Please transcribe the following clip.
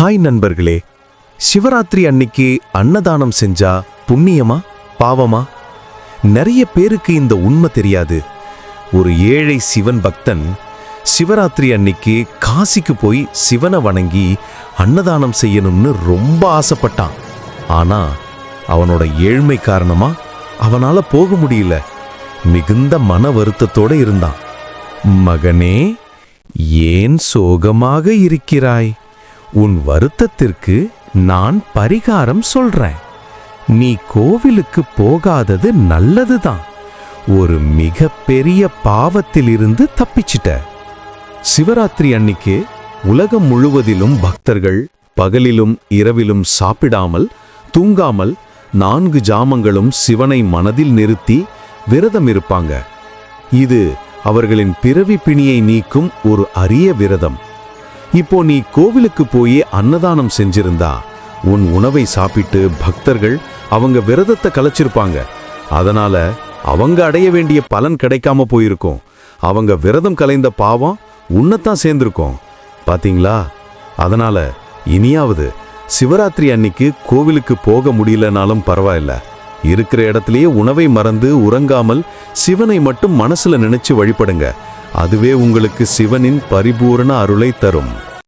Hi நண்பர்களே சிவராத்திரி அன்னைக்கு அன்னதானம் செஞ்சா புண்ணியமா பாவமா? நிறைய பேருக்கு இந்த உண்மை தெரியாது. ஒரு ஏழை சிவன் பக்தன் சிவராத்திரி அன்னைக்கு காசிக்கு போய் சிவனை வணங்கி அன்னதானம் செய்யணும்னு ரொம்ப ஆசைப்பட்டான். ஆனா அவனோட ஏழ்மை காரணமா அவனால போக முடியல. மிகுந்த மன வருத்தத்தோட இருந்தான். மகனே ஏன் சோகமாக இருக்கிறாய்? உன் வருத்தத்திற்கு நான் பரிகாரம் சொல்றேன். நீ கோவிலுக்கு போகாதது நல்லதுதான். ஒரு மிக பெரிய பாவத்திலிருந்து தப்பிச்சிட்ட. சிவராத்திரி அன்னைக்கு உலகம் முழுவதிலும் பக்தர்கள் பகலிலும் இரவிலும் சாப்பிடாமல் தூங்காமல் நான்கு ஜாமங்களும் சிவனை மனதில் நிறுத்தி விரதம் இருப்பாங்க. இது அவர்களின் பிறவி பிணியை நீக்கும் ஒரு அரிய விரதம். இப்போ நீ கோவிலுக்கு போய் அன்னதானம் செஞ்சிருந்தா உன் உணவை சாப்பிட்டு பக்தர்கள் அவங்க விரதத்தை கலைச்சிருப்பாங்க. அதனால அவங்க அடைய வேண்டிய பலன் கிடைக்காம போயிருக்கும். அவங்க விரதம் கலைந்த பாவம் உன்னத்தான் சேர்ந்திருக்கும். பாத்தீங்களா? அதனால இனியாவது சிவராத்திரி அன்னைக்கு கோவிலுக்கு போக முடியலனாலும் பரவாயில்ல. இருக்கிற இடத்துலயே உணவை மறந்து உறங்காமல் சிவனை மட்டும் மனசுல நினைச்சு வழிபடுங்க. அதுவே உங்களுக்கு சிவனின் பரிபூரண அருளை தரும்.